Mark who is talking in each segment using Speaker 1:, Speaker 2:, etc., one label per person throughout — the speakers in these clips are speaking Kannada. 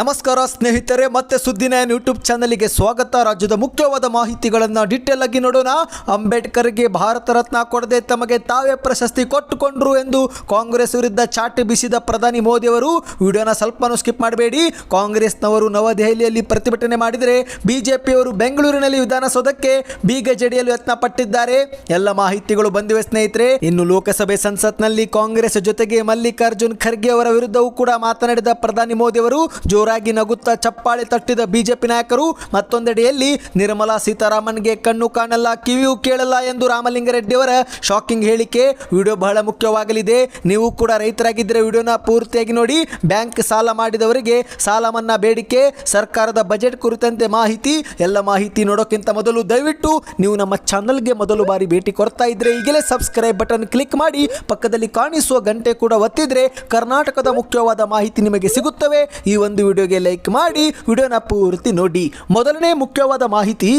Speaker 1: ನಮಸ್ಕಾರ ಸ್ನೇಹಿತರೆ, ಮತ್ತೆ ಸುದ್ದಿನ ಯೂಟ್ಯೂಬ್ ಚಾನಲ್ಗೆ ಸ್ವಾಗತ. ರಾಜ್ಯದ ಮುಖ್ಯವಾದ ಮಾಹಿತಿಗಳನ್ನು ಡಿಟೇಲ್ ಆಗಿ ನೋಡೋಣ. ಅಂಬೇಡ್ಕರ್ಗೆ ಭಾರತ ರತ್ನ ಕೊಡದೆ ತಮಗೆ ತಾವೇ ಪ್ರಶಸ್ತಿ ಕೊಟ್ಟುಕೊಂಡ್ರು ಎಂದು ಕಾಂಗ್ರೆಸ್ ವಿರುದ್ಧ ಚಾಟಿ ಬೀಸಿದ ಪ್ರಧಾನಿ ಮೋದಿಯವರು ವಿಡಿಯೋನ ಸ್ವಲ್ಪನೂ ಸ್ಕಿಪ್ ಮಾಡಬೇಡಿ. ಕಾಂಗ್ರೆಸ್ನವರು ನವದೆಹಲಿಯಲ್ಲಿ ಪ್ರತಿಭಟನೆ ಮಾಡಿದರೆ ಬಿಜೆಪಿಯವರು ಬೆಂಗಳೂರಿನಲ್ಲಿ ವಿಧಾನಸೌಧಕ್ಕೆ ಬೀಗ ಜಡಿಯಲು ಯತ್ನ ಪಟ್ಟಿದ್ದಾರೆ. ಎಲ್ಲ ಮಾಹಿತಿಗಳು ಬಂದಿವೆ ಸ್ನೇಹಿತರೆ. ಇನ್ನು ಲೋಕಸಭೆ ಸಂಸತ್ನಲ್ಲಿ ಕಾಂಗ್ರೆಸ್ ಜೊತೆಗೆ ಮಲ್ಲಿಕಾರ್ಜುನ್ ಖರ್ಗೆ ಅವರ ವಿರುದ್ಧವೂ ಕೂಡ ಮಾತನಾಡಿದ ಪ್ರಧಾನಿ ಮೋದಿ ಅವರು ಜೋರಾಗಿ ನಗುತ್ತಾ ಚಪ್ಪಾಳೆ ತಟ್ಟಿದ ಬಿಜೆಪಿ ನಾಯಕರು ಮತ್ತೊಂದೆಡೆಯಲ್ಲಿ ನಿರ್ಮಲಾ ಸೀತಾರಾಮನ್ಗೆ ಕಣ್ಣು ಕಾಣಲ್ಲ, ಕಿವಿಯೂ ಕೇಳಲ್ಲ ಎಂದು ರಾಮಲಿಂಗರೆಡ್ಡಿಯವರ ಶಾಕಿಂಗ್ ಹೇಳಿಕೆ ವಿಡಿಯೋ ಬಹಳ ಮುಖ್ಯವಾಗಲಿದೆ. ನೀವು ಕೂಡ ರೈತರಾಗಿದ್ದರೆ ವಿಡಿಯೋನ ಪೂರ್ತಿಯಾಗಿ ನೋಡಿ, ಬ್ಯಾಂಕ್ ಸಾಲ ಮಾಡಿದವರಿಗೆ ಸಾಲ ಮನ್ನಾ ಬೇಡಿಕೆ, ಸರ್ಕಾರದ ಬಜೆಟ್ ಕುರಿತಂತೆ ಮಾಹಿತಿ, ಎಲ್ಲ ಮಾಹಿತಿ ನೋಡೋಕ್ಕಿಂತ ಮೊದಲು ದಯವಿಟ್ಟು ನೀವು ನಮ್ಮ ಚಾನಲ್ಗೆ ಮೊದಲು ಬಾರಿ ಭೇಟಿ ಕೊಡ್ತಾ ಇದ್ರೆ ಈಗಲೇ ಸಬ್ಸ್ಕ್ರೈಬ್ ಬಟನ್ ಕ್ಲಿಕ್ ಮಾಡಿ, ಪಕ್ಕದಲ್ಲಿ ಕಾಣಿಸುವ ಗಂಟೆ ಕೂಡ ಒತ್ತಿದ್ರೆ ಕರ್ನಾಟಕದ ಮುಖ್ಯವಾದ ಮಾಹಿತಿ ನಿಮಗೆ ಸಿಗುತ್ತವೆ. ಈ ಒಂದು ವಿಡಿಯೋಗೆ ಲೈಕ್ ಮಾಡಿ, ವಿಡಿಯೋನ ಪೂರ್ತಿ ನೋಡಿ. ಮೊದಲನೇ ಮುಖ್ಯವಾದ ಮಾಹಿತಿ,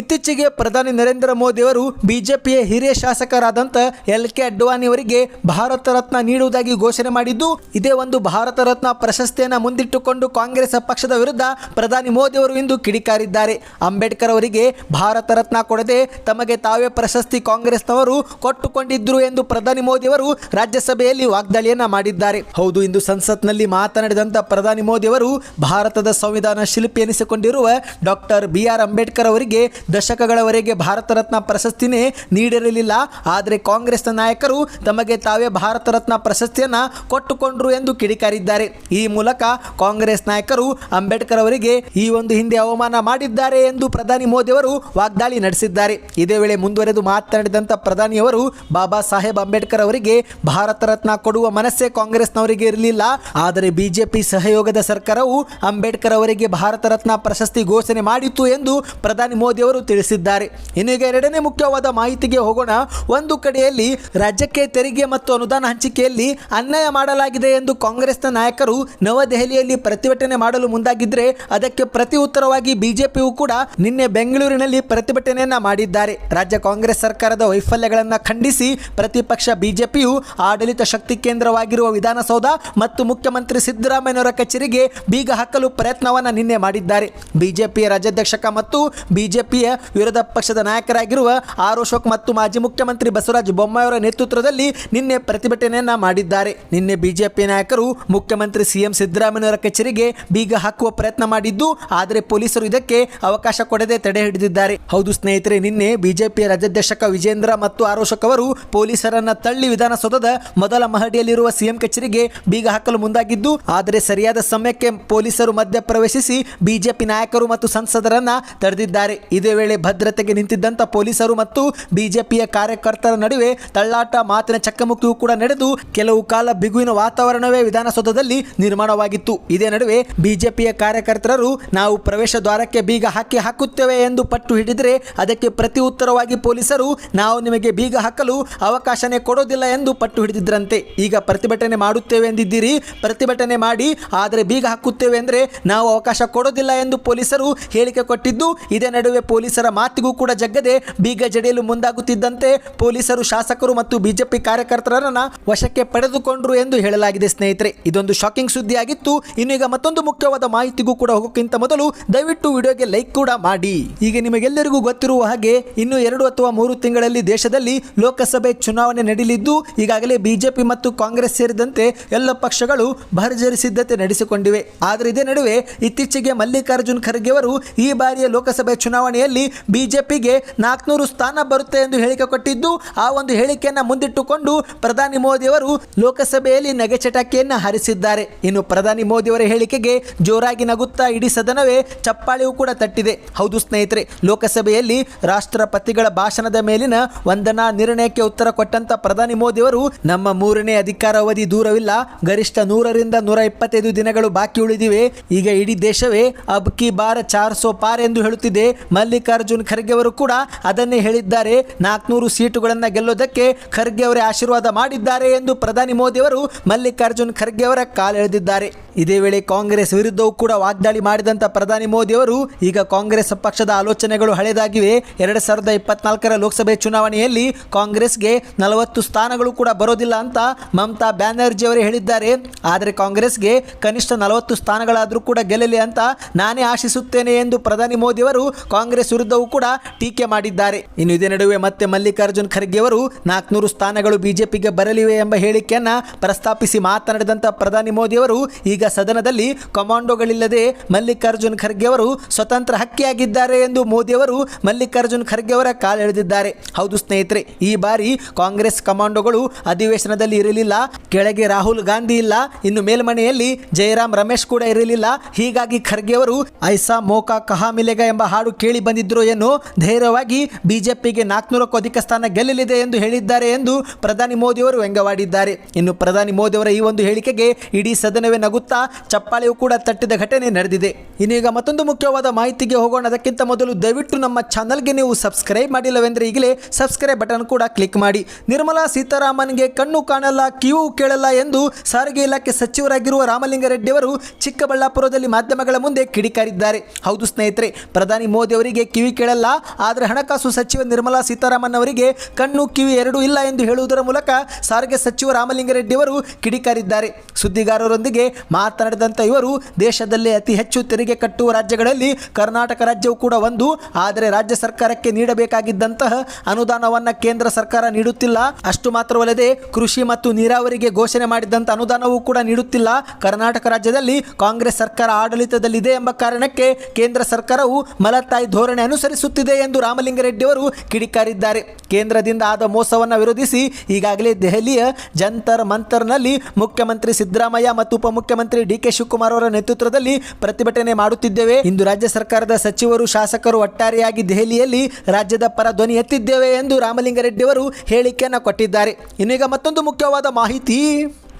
Speaker 1: ಇತ್ತೀಚೆಗೆ ಪ್ರಧಾನಿ ನರೇಂದ್ರ ಮೋದಿ ಅವರು ಬಿಜೆಪಿಯ ಹಿರಿಯ ಶಾಸಕರಾದಂಥ ಎಲ್ ಕೆ ಅಡ್ವಾಣಿ ಅವರಿಗೆ ಭಾರತ ರತ್ನ ನೀಡುವುದಾಗಿ ಘೋಷಣೆ ಮಾಡಿದ್ದು, ಇದೇ ಒಂದು ಭಾರತ ರತ್ನ ಪ್ರಶಸ್ತಿಯನ್ನು ಮುಂದಿಟ್ಟುಕೊಂಡು ಕಾಂಗ್ರೆಸ್ ಪಕ್ಷದ ವಿರುದ್ಧ ಪ್ರಧಾನಿ ಮೋದಿ ಅವರು ಇಂದು ಕಿಡಿಕಾರಿದ್ದಾರೆ. ಅಂಬೇಡ್ಕರ್ ಅವರಿಗೆ ಭಾರತ ರತ್ನ ಕೊಡದೆ ತಮಗೆ ತಾವೇ ಪ್ರಶಸ್ತಿ ಕಾಂಗ್ರೆಸ್ನವರು ಕೊಟ್ಟುಕೊಂಡಿದ್ರು ಎಂದು ಪ್ರಧಾನಿ ಮೋದಿ ಅವರು ರಾಜ್ಯಸಭೆಯಲ್ಲಿ ವಾಗ್ದಾಳಿಯನ್ನ ಮಾಡಿದ್ದಾರೆ. ಹೌದು, ಇಂದು ಸಂಸತ್ನಲ್ಲಿ ಮಾತನಾಡಿದಂತ ಪ್ರಧಾನಿ ಮೋದಿ ಅವರು ಭಾರತದ ಸಂವಿಧಾನ ಶಿಲ್ಪಿ ಎನಿಸಿಕೊಂಡಿರುವ ಡಾಕ್ಟರ್ ಬಿ ಆರ್ ಅಂಬೇಡ್ಕರ್ ಅವರಿಗೆ ದಶಕಗಳವರೆಗೆ ಭಾರತ ರತ್ನ ಪ್ರಶಸ್ತಿನೇ ನೀಡಿರಲಿಲ್ಲ. ಆದರೆ ಕಾಂಗ್ರೆಸ್ನ ನಾಯಕರು ತಮಗೆ ತಾವೇ ಭಾರತ ರತ್ನ ಪ್ರಶಸ್ತಿಯನ್ನ ಕೊಟ್ಟುಕೊಂಡ್ರು ಎಂದು ಕಿಡಿಕಾರಿದ್ದಾರೆ. ಈ ಮೂಲಕ ಕಾಂಗ್ರೆಸ್ ನಾಯಕರು ಅಂಬೇಡ್ಕರ್ ಅವರಿಗೆ ಈ ಒಂದು ಹಿಂದೆ ಅವಮಾನ ಮಾಡಿದ್ದಾರೆ ಎಂದು ಪ್ರಧಾನಿ ಮೋದಿ ಅವರು ವಾಗ್ದಾಳಿ ನಡೆಸಿದ್ದಾರೆ. ಇದೇ ವೇಳೆ ಮುಂದುವರೆದು ಮಾತನಾಡಿದಂಥ ಪ್ರಧಾನಿಯವರು ಬಾಬಾ ಸಾಹೇಬ್ ಅಂಬೇಡ್ಕರ್ ಅವರಿಗೆ ಭಾರತ ರತ್ನ ಕೊಡುವ ಮನಸ್ಸೇ ಕಾಂಗ್ರೆಸ್ನವರಿಗೆ ಇರಲಿಲ್ಲ. ಆದರೆ ಬಿಜೆಪಿ ಸಹಯೋಗದ ಸರ್ಕಾರವು ಅಂಬೇಡ್ಕರ್ ಅವರಿಗೆ ಭಾರತ ರತ್ನ ಪ್ರಶಸ್ತಿ ಘೋಷಣೆ ಮಾಡಿತ್ತು ಎಂದು ಪ್ರಧಾನಿ ಮೋದಿ ಅವರು ತಿಳಿಸಿದ್ದಾರೆ. ಇನ್ನೀಗ ಎರಡನೇ ಮುಖ್ಯವಾದ ಮಾಹಿತಿಗೆ ಹೋಗೋಣ. ಒಂದು ಕಡೆಯಲ್ಲಿ ರಾಜ್ಯಕ್ಕೆ ತೆರಿಗೆ ಮತ್ತು ಅನುದಾನ ಹಂಚಿಕೆಯಲ್ಲಿ ಅನ್ಯಾಯ ಮಾಡಲಾಗಿದೆ ಎಂದು ಕಾಂಗ್ರೆಸ್ನ ನಾಯಕರು ನವದೆಹಲಿಯಲ್ಲಿ ಪ್ರತಿಭಟನೆ ಮಾಡಲು ಮುಂದಾಗಿದ್ದರೆ ಅದಕ್ಕೆ ಪ್ರತಿ ಉತ್ತರವಾಗಿ ಬಿಜೆಪಿಯು ಕೂಡ ನಿನ್ನೆ ಬೆಂಗಳೂರಿನಲ್ಲಿ ಪ್ರತಿಭಟನೆಯನ್ನ ಮಾಡಿದ್ದಾರೆ. ರಾಜ್ಯ ಕಾಂಗ್ರೆಸ್ ಸರ್ಕಾರದ ವೈಫಲ್ಯಗಳನ್ನು ಖಂಡಿಸಿ ಪ್ರತಿಪಕ್ಷ ಬಿಜೆಪಿಯು ಆಡಳಿತ ಶಕ್ತಿ ಕೇಂದ್ರವಾಗಿರುವ ವಿಧಾನಸೌಧ ಮತ್ತು ಮುಖ್ಯಮಂತ್ರಿ ಸಿದ್ದರಾಮಯ್ಯನವರ ಕಚೇರಿಗೆ ಬೀಗ ಹಾಕಲು ಪ್ರಯತ್ನವನ್ನು ನಿನ್ನೆ ಮಾಡಿದ್ದಾರೆ. ಬಿಜೆಪಿಯ ರಾಜ್ಯಾಧ್ಯಕ್ಷಕ ಮತ್ತು ಬಿಜೆಪಿಯ ವಿರೋಧ ಪಕ್ಷದ ನಾಯಕರಾಗಿರುವ ಆರ್ ಅಶೋಕ್ ಮತ್ತು ಮಾಜಿ ಮುಖ್ಯಮಂತ್ರಿ ಬಸವರಾಜ ಬೊಮ್ಮಾಯಿಯವರ ನೇತೃತ್ವದಲ್ಲಿ ನಿನ್ನೆ ಪ್ರತಿಭಟನೆಯನ್ನ ಮಾಡಿದ್ದಾರೆ. ನಿನ್ನೆ ಬಿಜೆಪಿ ನಾಯಕರು ಮುಖ್ಯಮಂತ್ರಿ ಸಿಎಂ ಸಿದ್ದರಾಮಯ್ಯವರ ಕಚೇರಿಗೆ ಬೀಗ ಹಾಕುವ ಪ್ರಯತ್ನ ಮಾಡಿದ್ದು, ಆದರೆ ಪೊಲೀಸರು ಇದಕ್ಕೆ ಅವಕಾಶ ಕೊಡದೆ ತಡೆ ಹಿಡಿದಿದ್ದಾರೆ. ಹೌದು ಸ್ನೇಹಿತರೆ, ನಿನ್ನೆ ಬಿಜೆಪಿಯ ರಾಜ್ಯಾಧ್ಯಕ್ಷಕ ವಿಜೇಂದ್ರ ಮತ್ತು ಆರೋಷಕ್ ಅವರು ಪೊಲೀಸರನ್ನ ತಳ್ಳಿ ವಿಧಾನಸೌಧದ ಮೊದಲ ಮಹಡಿಯಲ್ಲಿರುವ ಸಿಎಂ ಕಚೇರಿಗೆ ಬೀಗ ಹಾಕಲು ಮುಂದಾಗಿದ್ದು, ಆದರೆ ಸರಿಯಾದ ಸಮಯಕ್ಕೆ ಪೊಲೀಸರು ಮಧ್ಯ ಪ್ರವೇಶಿಸಿ ಬಿಜೆಪಿ ನಾಯಕರು ಮತ್ತು ಸಂಸದರನ್ನ ತಡೆದಿದ್ದಾರೆ. ಇದೇ ವೇಳೆ ಭದ್ರತೆಗೆ ನಿಂತಿದ್ದಂತ ಪೊಲೀಸರು ಮತ್ತು ಬಿಜೆಪಿಯ ಕಾರ್ಯಕರ್ತರ ನಡುವೆ ತಳ್ಳಾಟ, ಮಾತಿನ ಚಕ್ಕಮುಕ್ಕಿಯು ಕೂಡ ನಡೆದು ಕೆಲವು ಕಾಲ ಬಿಗುವಿನ ವಾತಾವರಣವೇ ವಿಧಾನಸೌಧದಲ್ಲಿ ನಿರ್ಮಾಣವಾಗಿತ್ತು. ಇದೇ ನಡುವೆ ಬಿಜೆಪಿಯ ಕಾರ್ಯಕರ್ತರು ನಾವು ಪ್ರವೇಶ ದ್ವಾರಕ್ಕೆ ಬೀಗ ಹಾಕಿ ಹಾಕುತ್ತೇವೆ ಎಂದು ಪಟ್ಟು ಹಿಡಿದರೆ ಅದಕ್ಕೆ ಪ್ರತಿ ಉತ್ತರವಾಗಿ ಪೊಲೀಸರು, ನಾವು ನಿಮಗೆ ಬೀಗ ಹಾಕಲು ಅವಕಾಶನೇ ಕೊಡೋದಿಲ್ಲ ಎಂದು ಪಟ್ಟು ಹಿಡಿದಿದ್ರಂತೆ. ಈಗ ಪ್ರತಿಭಟನೆ ಮಾಡುತ್ತೇವೆ ಎಂದಿದ್ದೀರಿ? ಪ್ರತಿಭಟನೆ ಮಾಡಿ, ಆದರೆ ಬೀಗ ಹಾಕುತ್ತೇವೆ ಅಂದರೆ ನಾವು ಅವಕಾಶ ಕೊಡೋದಿಲ್ಲ ಎಂದು ಪೊಲೀಸರು ಹೇಳಿಕೆ ಕೊಟ್ಟಿದ್ದು, ಇದೇ ನಡುವೆ ಪೊಲೀಸರ ಮಾತಿಗೂ ಕೂಡ ಜಗ್ಗದೆ ಬೀಗ ಜಡಿಯಲು ಮುಂದಾಗುತ್ತಿದ್ದಂತೆ ಪೊಲೀಸರು, ಶಾಸಕರು ಮತ್ತು ಬಿಜೆಪಿ ಕಾರ್ಯಕರ್ತರನ್ನ ವಶಕ್ಕೆ ಪಡೆದುಕೊಂಡರು ಎಂದು ಹೇಳಲಾಗಿದೆ ಸ್ನೇಹಿತರೆ. ಇದೊಂದು ಶಾಕಿಂಗ್ ಸುದ್ದಿಯಾಗಿತ್ತು. ಇನ್ನು ಈಗ ಮತ್ತೊಂದು ಮುಖ್ಯವಾದ ಮಾಹಿತಿಗೂ ಕೂಡ ಹೋಗೋಕ್ಕಿಂತ ಮೊದಲು ದಯವಿಟ್ಟು ವಿಡಿಯೋಗೆ ಲೈಕ್ ಕೂಡ ಮಾಡಿ. ಈಗ ನಿಮಗೆಲ್ಲರಿಗೂ ಗೊತ್ತಿರುವ ಹಾಗೆ ಇನ್ನು ಎರಡು ಅಥವಾ ಮೂರು ತಿಂಗಳಲ್ಲಿ ದೇಶದಲ್ಲಿ ಲೋಕಸಭೆ ಚುನಾವಣೆ ನಡೆಯಲಿದ್ದು ಈಗಾಗಲೇ ಬಿಜೆಪಿ ಮತ್ತು ಕಾಂಗ್ರೆಸ್ ಸೇರಿದಂತೆ ಎಲ್ಲ ಪಕ್ಷಗಳು ಭರ್ಜರಿ ಸಿದ್ಧತೆ ನಡೆಸಿಕೊಂಡಿವೆ. ಆದರೆ ಇದೇ ನಡುವೆ ಇತ್ತೀಚೆಗೆ ಮಲ್ಲಿಕಾರ್ಜುನ್ ಖರ್ಗೆ ಅವರು ಈ ಬಾರಿಯ ಲೋಕಸಭೆ ಚುನಾವಣೆಯಲ್ಲಿ ಬಿಜೆಪಿಗೆ ನಾಲ್ಕುನೂರು ಸ್ಥಾನ ಬರುತ್ತೆ ಎಂದು ಹೇಳಿಕೆ ಕೊಟ್ಟಿದ್ದು, ಆ ಒಂದು ಹೇಳಿಕೆಯನ್ನು ಮುಂದಿಟ್ಟುಕೊಂಡು ಪ್ರಧಾನಿ ಮೋದಿ ಅವರು ಲೋಕಸಭೆಯಲ್ಲಿ ನಗೆ ಚಟಾಕಿಯನ್ನು ಹಾರಿಸಿದ್ದಾರೆ. ಇನ್ನು ಪ್ರಧಾನಿ ಮೋದಿಯವರ ಹೇಳಿಕೆಗೆ ಜೋರಾಗಿ ನಗುತ್ತಾ ಇಡೀ ಸದನವೇ ಚಪ್ಪಾಳೆಯೂ ಕೂಡ ತಟ್ಟಿದೆ. ಹೌದು ಸ್ನೇಹಿತರೆ, ಲೋಕಸಭೆಯಲ್ಲಿ ರಾಷ್ಟ್ರಪತಿಗಳ ಭಾಷಣದ ಮೇಲಿನ ವಂದನಾ ನಿರ್ಣಯಕ್ಕೆ ಉತ್ತರ ಕೊಟ್ಟಂತ ಪ್ರಧಾನಿ ಮೋದಿಯವರು ನಮ್ಮ ಮೂರನೇ ಅಧಿಕಾರಾವಧಿ ದೂರವಿಲ್ಲ. ಗರಿಷ್ಠ ನೂರರಿಂದ ನೂರ ಇಪ್ಪತ್ತೈದು ದಿನಗಳು ಬಾಕಿ ಉಳಿದಿವೆ ಈಗ ಇಡೀ ದೇಶವೇ ಅಬ್ ಕಿ ಬಾರ್ ಚಾರ್ ಸೋ ಪಾರ್ ಎಂದು ಹೇಳುತ್ತಿದೆ. ಮಲ್ಲಿಕಾರ್ಜುನ್ ಖರ್ಗೆ ಅವರು ಕೂಡ ಅದನ್ನೇ ಹೇಳಿದ್ದಾರೆ. ನಾಲ್ಕುನೂರು ಸೀಟುಗಳನ್ನು ಗೆಲ್ಲೋದಕ್ಕೆ ಖರ್ಗೆ ಅವರೇ ಆಶೀರ್ವಾದ ಮಾಡಿದ್ದಾರೆ ಎಂದು ಪ್ರಧಾನಿ ಮೋದಿ ಅವರು ಮಲ್ಲಿಕಾರ್ಜುನ್ ಖರ್ಗೆ ಅವರ ಕಾಲೆಳೆದಿದ್ದಾರೆ ಇದೇ ವೇಳೆ ಕಾಂಗ್ರೆಸ್ ವಿರುದ್ಧವೂ ಕೂಡ ವಾಗ್ದಾಳಿ ಮಾಡಿದಂತ ಪ್ರಧಾನಿ ಮೋದಿ ಅವರು ಈಗ ಕಾಂಗ್ರೆಸ್ ಪಕ್ಷದ ಆಲೋಚನೆಗಳು ಹಳೆದಾಗಿವೆ. ಎರಡು ಸಾವಿರದ ಇಪ್ಪತ್ನಾಲ್ಕರ ಲೋಕಸಭೆ ಚುನಾವಣೆಯಲ್ಲಿ ಕಾಂಗ್ರೆಸ್ಗೆ ನಲವತ್ತು ಸ್ಥಾನಗಳು ಕೂಡ ಬರೋದಿಲ್ಲ ಅಂತ ಮಮತಾ ಬ್ಯಾನರ್ಜಿ ಅವರೇ ಹೇಳಿದ್ದಾರೆ. ಆದರೆ ಕಾಂಗ್ರೆಸ್ಗೆ ಕನಿಷ್ಠ ನಲವತ್ತು ಮೂವತ್ತು ಸ್ಥಾನಗಳಾದರೂ ಕೂಡ ಗೆಲ್ಲಲಿ ಅಂತ ನಾನೇ ಆಶಿಸುತ್ತೇನೆ ಎಂದು ಪ್ರಧಾನಿ ಮೋದಿಯವರು ಕಾಂಗ್ರೆಸ್ ವಿರುದ್ಧವೂ ಕೂಡ ಟೀಕೆ ಮಾಡಿದ್ದಾರೆ. ಇನ್ನು ಇದೇ ನಡುವೆ ಮತ್ತೆ ಮಲ್ಲಿಕಾರ್ಜುನ್ ಖರ್ಗೆ ಅವರು ನಾಲ್ಕುನೂರು ಸ್ಥಾನಗಳು ಬಿಜೆಪಿಗೆ ಬರಲಿವೆ ಎಂಬ ಹೇಳಿಕೆಯನ್ನ ಪ್ರಸ್ತಾಪಿಸಿ ಮಾತನಾಡಿದಂಥ ಪ್ರಧಾನಿ ಮೋದಿಯವರು ಈಗ ಸದನದಲ್ಲಿ ಕಮಾಂಡೋಗಳಿಲ್ಲದೆ ಮಲ್ಲಿಕಾರ್ಜುನ್ ಖರ್ಗೆ ಅವರು ಸ್ವತಂತ್ರ ಹಕ್ಕಿಯಾಗಿದ್ದಾರೆ ಎಂದು ಮೋದಿಯವರು ಮಲ್ಲಿಕಾರ್ಜುನ್ ಖರ್ಗೆ ಅವರ ಕಾಲೆಳೆದಿದ್ದಾರೆ ಹೌದು ಸ್ನೇಹಿತರೆ, ಈ ಬಾರಿ ಕಾಂಗ್ರೆಸ್ ಕಮಾಂಡೋಗಳು ಅಧಿವೇಶನದಲ್ಲಿ ಇರಲಿಲ್ಲ, ಕೆಳಗೆ ರಾಹುಲ್ ಗಾಂಧಿ ಇಲ್ಲ, ಇನ್ನು ಮೇಲ್ಮನೆಯಲ್ಲಿ ಜಯರಾಮ್ ರಮೇಶ್ ಕೂಡ ಇರಲಿಲ್ಲ. ಹೀಗಾಗಿ ಖರ್ಗೆ ಅವರು ಐಸಾ ಮೋಕಾ ಕಹಾ ಮಿಲೆಗ ಎಂಬ ಹಾಡು ಕೇಳಿ ಬಂದಿದ್ರು ಏನು ಧೈರ್ಯವಾಗಿ ಬಿಜೆಪಿಗೆ ನಾಲ್ಕುನೂರಕ್ಕೂ ಅಧಿಕ ಸ್ಥಾನ ಗೆಲ್ಲಲಿದೆ ಎಂದು ಹೇಳಿದ್ದಾರೆ ಎಂದು ಪ್ರಧಾನಿ ಮೋದಿಯವರು ವ್ಯಂಗ್ಯವಾಡಿದ್ದಾರೆ. ಇನ್ನು ಪ್ರಧಾನಿ ಮೋದಿಯವರ ಈ ಒಂದು ಹೇಳಿಕೆಗೆ ಇಡೀ ಸದನವೇ ನಗುತ್ತಾ ಚಪ್ಪಾಳೆಯೂ ಕೂಡ ತಟ್ಟಿದ ಘಟನೆ ನಡೆದಿದೆ. ಇನ್ನೀಗ ಮತ್ತೊಂದು ಮುಖ್ಯವಾದ ಮಾಹಿತಿಗೆ ಹೋಗೋಣ. ಅದಕ್ಕಿಂತ ಮೊದಲು ದಯವಿಟ್ಟು ನಮ್ಮ ಚಾನಲ್ಗೆ ನೀವು ಸಬ್ಸ್ಕ್ರೈಬ್ ಮಾಡಿಲ್ಲವೆಂದರೆ ಈಗಲೇ ಸಬ್ಸ್ಕ್ರೈಬ್ ಬಟನ್ ಕೂಡ ಕ್ಲಿಕ್ ಮಾಡಿ. ನಿರ್ಮಲಾ ಸೀತಾರಾಮನ್ಗೆ ಕಣ್ಣು ಕಾಣಲ್ಲ ಕಿವು ಕೇಳಲ್ಲ ಎಂದು ಸಾರಿಗೆ ಇಲಾಖೆ ಸಚಿವರಾಗಿರುವ ರಾಮಲಿಂಗಾರೆಡ್ಡಿ ಅವರು ಚಿಕ್ಕಬಳ್ಳಾಪುರದಲ್ಲಿ ಮಾಧ್ಯಮಗಳ ಮುಂದೆ ಕಿಡಿಕಾರಿದ್ದಾರೆ. ಹೌದು ಸ್ನೇಹಿತರೆ, ಪ್ರಧಾನಿ ಮೋದಿ ಅವರಿಗೆ ಕಿವಿ ಕೇಳಲ್ಲ, ಆದರೆ ಹಣಕಾಸು ಸಚಿವ ನಿರ್ಮಲಾ ಸೀತಾರಾಮನ್ ಅವರಿಗೆ ಕಣ್ಣು ಕಿವಿ ಎರಡೂ ಇಲ್ಲ ಎಂದು ಹೇಳುವುದರ ಮೂಲಕ ಸಾರಿಗೆ ಸಚಿವ ರಾಮಲಿಂಗಾರೆಡ್ಡಿ ಅವರು ಕಿಡಿಕಾರಿದ್ದಾರೆ. ಸುದ್ದಿಗಾರರೊಂದಿಗೆ ಮಾತನಾಡಿದಂಥ ಇವರು, ದೇಶದಲ್ಲೇ ಅತಿ ಹೆಚ್ಚು ತೆರಿಗೆ ಕಟ್ಟುವ ರಾಜ್ಯಗಳಲ್ಲಿ ಕರ್ನಾಟಕ ರಾಜ್ಯವು ಕೂಡ ಒಂದು, ಆದರೆ ರಾಜ್ಯ ಸರ್ಕಾರಕ್ಕೆ ನೀಡಬೇಕಾಗಿದ್ದಂತಹ ಅನುದಾನವನ್ನು ಕೇಂದ್ರ ಸರ್ಕಾರ ನೀಡುತ್ತಿಲ್ಲ. ಅಷ್ಟು ಮಾತ್ರವಲ್ಲದೆ ಕೃಷಿ ಮತ್ತು ನೀರಾವರಿಗೆ ಘೋಷಣೆ ಮಾಡಿದಂಥ ಅನುದಾನವೂ ಕೂಡ ನೀಡುತ್ತಿಲ್ಲ. ಕರ್ನಾಟಕ ರಾಜ್ಯದಲ್ಲಿ ಕಾಂಗ್ರೆಸ್ ಸರ್ಕಾರ ಆಡಳಿತದಲ್ಲಿದೆ ಎಂಬ ಕಾರಣಕ್ಕೆ ಕೇಂದ್ರ ಸರ್ಕಾರವು ಮಲತಾಯಿ ಧೋರಣೆ ಅನುಸರಿಸುತ್ತಿದೆ ಎಂದು ರಾಮಲಿಂಗರೆಡ್ಡಿ ಅವರು ಕಿಡಿಕಾರಿದ್ದಾರೆ. ಕೇಂದ್ರದಿಂದ ಆದ ಮೋಸವನ್ನು ವಿರೋಧಿಸಿ ಈಗಾಗಲೇ ದೆಹಲಿಯ ಜಂತರ್ ಮಂತರ್ನಲ್ಲಿ ಮುಖ್ಯಮಂತ್ರಿ ಸಿದ್ದರಾಮಯ್ಯ ಮತ್ತು ಉಪಮುಖ್ಯಮಂತ್ರಿ ಡಿ ಕೆ ಶಿವಕುಮಾರ್ ಅವರ ನೇತೃತ್ವದಲ್ಲಿ ಪ್ರತಿಭಟನೆ ಮಾಡುತ್ತಿದ್ದೇವೆ. ಇಂದು ರಾಜ್ಯ ಸರ್ಕಾರದ ಸಚಿವರು, ಶಾಸಕರು ಒಟ್ಟಾರೆಯಾಗಿ ದೆಹಲಿಯಲ್ಲಿ ರಾಜ್ಯದ ಪರ ಧ್ವನಿ ಎತ್ತಿದ್ದೇವೆ ಎಂದು ರಾಮಲಿಂಗರೆಡ್ಡಿ ಅವರು ಹೇಳಿಕೆಯನ್ನು ಕೊಟ್ಟಿದ್ದಾರೆ. ಇನ್ನೀಗ ಮತ್ತೊಂದು ಮುಖ್ಯವಾದ ಮಾಹಿತಿ.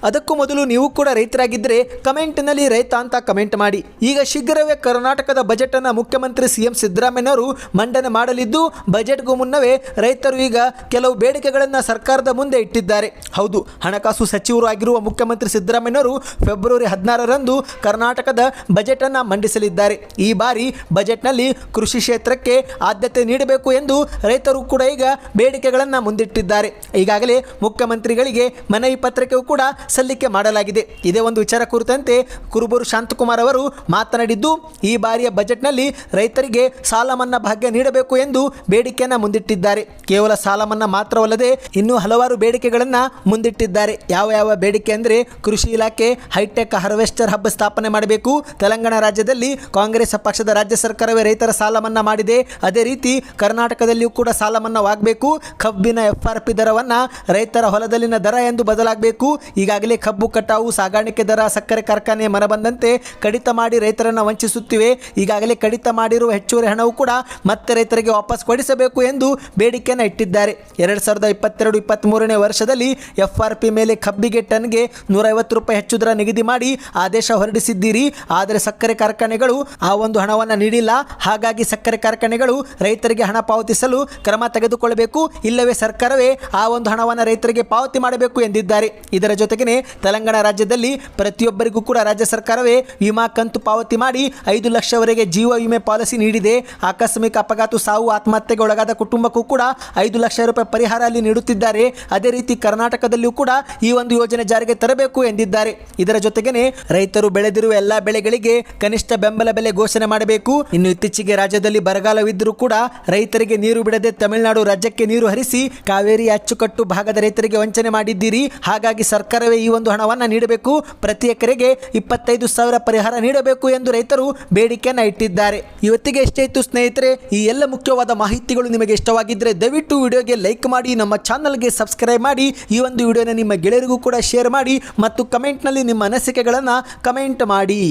Speaker 1: ಅದಕ್ಕೂ ಮೊದಲು ನೀವು ಕೂಡ ರೈತರಾಗಿದ್ದರೆ ಕಮೆಂಟ್ನಲ್ಲಿ ರೈತ ಅಂತ ಕಮೆಂಟ್ ಮಾಡಿ. ಈಗ ಶೀಘ್ರವೇ ಕರ್ನಾಟಕದ ಬಜೆಟನ್ನು ಮುಖ್ಯಮಂತ್ರಿ ಸಿ ಎಂ ಸಿದ್ದರಾಮಯ್ಯನವರು ಮಂಡನೆ ಮಾಡಲಿದ್ದು ಬಜೆಟ್ಗೂ ಮುನ್ನವೇ ರೈತರು ಈಗ ಕೆಲವು ಬೇಡಿಕೆಗಳನ್ನು ಸರ್ಕಾರದ ಮುಂದೆ ಇಟ್ಟಿದ್ದಾರೆ. ಹೌದು, ಹಣಕಾಸು ಸಚಿವರು ಆಗಿರುವ ಮುಖ್ಯಮಂತ್ರಿ ಸಿದ್ದರಾಮಯ್ಯನವರು ಫೆಬ್ರವರಿ ಹದಿನಾರರಂದು ಕರ್ನಾಟಕದ ಬಜೆಟನ್ನು ಮಂಡಿಸಲಿದ್ದಾರೆ. ಈ ಬಾರಿ ಬಜೆಟ್ನಲ್ಲಿ ಕೃಷಿ ಕ್ಷೇತ್ರಕ್ಕೆ ಆದ್ಯತೆ ನೀಡಬೇಕು ಎಂದು ರೈತರು ಕೂಡ ಈಗ ಬೇಡಿಕೆಗಳನ್ನು ಮುಂದಿಟ್ಟಿದ್ದಾರೆ. ಈಗಾಗಲೇ ಮುಖ್ಯಮಂತ್ರಿಗಳಿಗೆ ಮನವಿ ಪತ್ರಿಕೆಯು ಕೂಡ ಸಲ್ಲಿಕೆ ಮಾಡಲಾಗಿದೆ. ಇದೇ ಒಂದು ವಿಚಾರ ಕುರಿತಂತೆ ಕುರುಬೂರು ಶಾಂತಕುಮಾರ್ ಅವರು ಮಾತನಾಡಿದ್ದು, ಈ ಬಾರಿಯ ಬಜೆಟ್ನಲ್ಲಿ ರೈತರಿಗೆ ಸಾಲ ಮನ್ನಾ ಭಾಗ್ಯ ನೀಡಬೇಕು ಎಂದು ಬೇಡಿಕೆಯನ್ನು ಮುಂದಿಟ್ಟಿದ್ದಾರೆ. ಕೇವಲ ಸಾಲ ಮನ್ನಾ ಮಾತ್ರವಲ್ಲದೆ ಇನ್ನೂ ಹಲವಾರು ಬೇಡಿಕೆಗಳನ್ನು ಮುಂದಿಟ್ಟಿದ್ದಾರೆ. ಯಾವ ಯಾವ ಬೇಡಿಕೆ ಅಂದರೆ ಕೃಷಿ ಇಲಾಖೆ, ಹೈಟೆಕ್ ಹಾರ್ವೆಸ್ಟರ್ ಹಬ್ ಸ್ಥಾಪನೆ ಮಾಡಬೇಕು. ತೆಲಂಗಾಣ ರಾಜ್ಯದಲ್ಲಿ ಕಾಂಗ್ರೆಸ್ ಪಕ್ಷದ ರಾಜ್ಯ ಸರ್ಕಾರವೇ ರೈತರ ಸಾಲ ಮನ್ನಾ ಮಾಡಿದೆ. ಅದೇ ರೀತಿ ಕರ್ನಾಟಕದಲ್ಲಿಯೂ ಕೂಡ ಸಾಲ ಮನ್ನಾವಾಗಬೇಕು ಕಬ್ಬಿನ ಎಫ್ ಆರ್ ಪಿ ದರವನ್ನು ರೈತರ ಹೊಲದಲ್ಲಿನ ದರ ಎಂದು ಬದಲಾಗಬೇಕು. ಈಗಾಗಲೇ ಕಬ್ಬು ಕಟಾವು, ಸಾಗಾಣಿಕೆ ದರ, ಸಕ್ಕರೆ ಕಾರ್ಖಾನೆ ಮನಬಂದಂತೆ ಕಡಿತ ಮಾಡಿ ರೈತರನ್ನು ವಂಚಿಸುತ್ತಿವೆ. ಈಗಾಗಲೇ ಕಡಿತ ಮಾಡಿರುವ ಹೆಚ್ಚುವರಿ ಹಣವು ಕೂಡ ಮತ್ತೆ ರೈತರಿಗೆ ವಾಪಸ್ ಕೊಡಿಸಬೇಕು ಎಂದು ಬೇಡಿಕೆಯನ್ನು ಇಟ್ಟಿದ್ದಾರೆ. ಎರಡು ಸಾವಿರದ ಇಪ್ಪತ್ತೆರಡು ಇಪ್ಪತ್ತ್ಮೂರನೇ ವರ್ಷದಲ್ಲಿ ಎಫ್ ಆರ್ ಪಿ ಮೇಲೆ ಕಬ್ಬಿಗೆ ಟನ್ಗೆ ನೂರೈವತ್ತು ರೂಪಾಯಿ ಹೆಚ್ಚು ದರ ನಿಗದಿ ಮಾಡಿ ಆದೇಶ ಹೊರಡಿಸಿದ್ದೀರಿ. ಆದರೆ ಸಕ್ಕರೆ ಕಾರ್ಖಾನೆಗಳು ಆ ಒಂದು ಹಣವನ್ನು ನೀಡಿಲ್ಲ. ಹಾಗಾಗಿ ಸಕ್ಕರೆ ಕಾರ್ಖಾನೆಗಳು ರೈತರಿಗೆ ಹಣ ಪಾವತಿಸಲು ಕ್ರಮ ತೆಗೆದುಕೊಳ್ಳಬೇಕು. ಇಲ್ಲವೇ ಸರ್ಕಾರವೇ ಆ ಒಂದು ಹಣವನ್ನು ರೈತರಿಗೆ ಪಾವತಿ ಮಾಡಬೇಕು ಎಂದಿದ್ದಾರೆ. ಇದರ ಜೊತೆಗೇ ತೆಲಂಗಾಣ ರಾಜ್ಯದಲ್ಲಿ ಪ್ರತಿಯೊಬ್ಬರಿಗೂ ಕೂಡ ರಾಜ್ಯ ಸರ್ಕಾರವೇ ವಿಮಾ ಕಂತು ಪಾವತಿ ಮಾಡಿ ಐದು ಲಕ್ಷವರೆಗೆ ಜೀವ ವಿಮೆ ಪಾಲಿಸಿ ನೀಡಿದೆ. ಆಕಸ್ಮಿಕ ಅಪಘಾತ, ಸಾವು, ಆತ್ಮಹತ್ಯೆಗೆ ಒಳಗಾದ ಕುಟುಂಬಕ್ಕೂ ಕೂಡ ಐದು ಲಕ್ಷ ರೂಪಾಯಿ ಪರಿಹಾರ ಅಲ್ಲಿ ನೀಡುತ್ತಿದ್ದಾರೆ. ಅದೇ ರೀತಿ ಕರ್ನಾಟಕದಲ್ಲಿಯೂ ಕೂಡ ಈ ಒಂದು ಯೋಜನೆ ಜಾರಿಗೆ ತರಬೇಕು ಎಂದಿದ್ದಾರೆ. ಇದರ ಜೊತೆಗೇನೆ ರೈತರು ಬೆಳೆದಿರುವ ಎಲ್ಲ ಬೆಳೆಗಳಿಗೆ ಕನಿಷ್ಠ ಬೆಂಬಲ ಬೆಲೆ ಘೋಷಣೆ ಮಾಡಬೇಕು. ಇನ್ನು ಇತ್ತೀಚೆಗೆ ರಾಜ್ಯದಲ್ಲಿ ಬರಗಾಲವಿದ್ದರೂ ಕೂಡ ರೈತರಿಗೆ ನೀರು ಬಿಡದೆ ತಮಿಳುನಾಡು ರಾಜ್ಯಕ್ಕೆ ನೀರು ಹರಿಸಿ ಕಾವೇರಿ ಅಚ್ಚುಕಟ್ಟು ಭಾಗದ ರೈತರಿಗೆ ವಂಚನೆ ಮಾಡಿದ್ದೀರಿ. ಹಾಗಾಗಿ ಸರ್ಕಾರವೇ ಈ ಒಂದು ಹಣವನ್ನು ನೀಡಬೇಕು. ಪ್ರತಿ ಎಕರೆಗೆ ಇಪ್ಪತ್ತೈದು ಸಾವಿರ ಪರಿಹಾರ ನೀಡಬೇಕು ಎಂದು ರೈತರು ಬೇಡಿಕೆಯನ್ನು ಇಟ್ಟಿದ್ದಾರೆ. ಇವತ್ತಿಗೆ ಎಷ್ಟೇ ಇತ್ತು ಸ್ನೇಹಿತರೆ, ಈ ಎಲ್ಲ ಮುಖ್ಯವಾದ ಮಾಹಿತಿಗಳು ನಿಮಗೆ ಇಷ್ಟವಾಗಿದ್ದರೆ ದಯವಿಟ್ಟು ವಿಡಿಯೋಗೆ ಲೈಕ್ ಮಾಡಿ, ನಮ್ಮ ಚಾನಲ್ಗೆ ಸಬ್ಸ್ಕ್ರೈಬ್ ಮಾಡಿ, ಈ ಒಂದು ವಿಡಿಯೋನ ನಿಮ್ಮ ಗೆಳೆಯರಿಗೂ ಕೂಡ ಶೇರ್ ಮಾಡಿ ಮತ್ತು ಕಮೆಂಟ್ನಲ್ಲಿ ನಿಮ್ಮ ಅನಿಸಿಕೆಗಳನ್ನು ಕಮೆಂಟ್ ಮಾಡಿ.